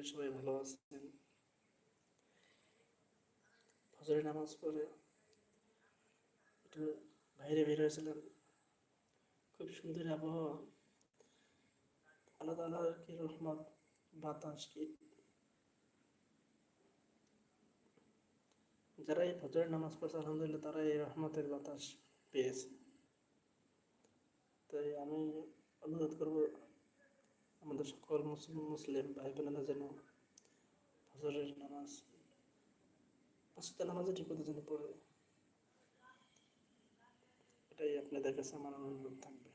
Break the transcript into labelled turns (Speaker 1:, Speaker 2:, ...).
Speaker 1: আলহামদুলিল্লাহ সবাই ভালো আছেন ফজরের নামাজ পড়ে একটু বাইরে বের হয়েছিলাম। খুব সুন্দর আবহাওয়া। আল্লাহ তালার কি রহমত, বাতাস কি? যারা এই ফজরের নামাজ পড়ছে, আলহামদুলিল্লাহ তারা এই রহমতের বাতাস পেয়েছে। তাই আমি অনুরোধ করব আমাদের সকল মুসলিম মুসলিম ভাই বোনেরা যেন ফজরের নামাজ, পাঁচটা নামাজে ঠিক যেন পড়ে। এটাই আপনাদের কাছে আমার অনুরোধ থাকবে।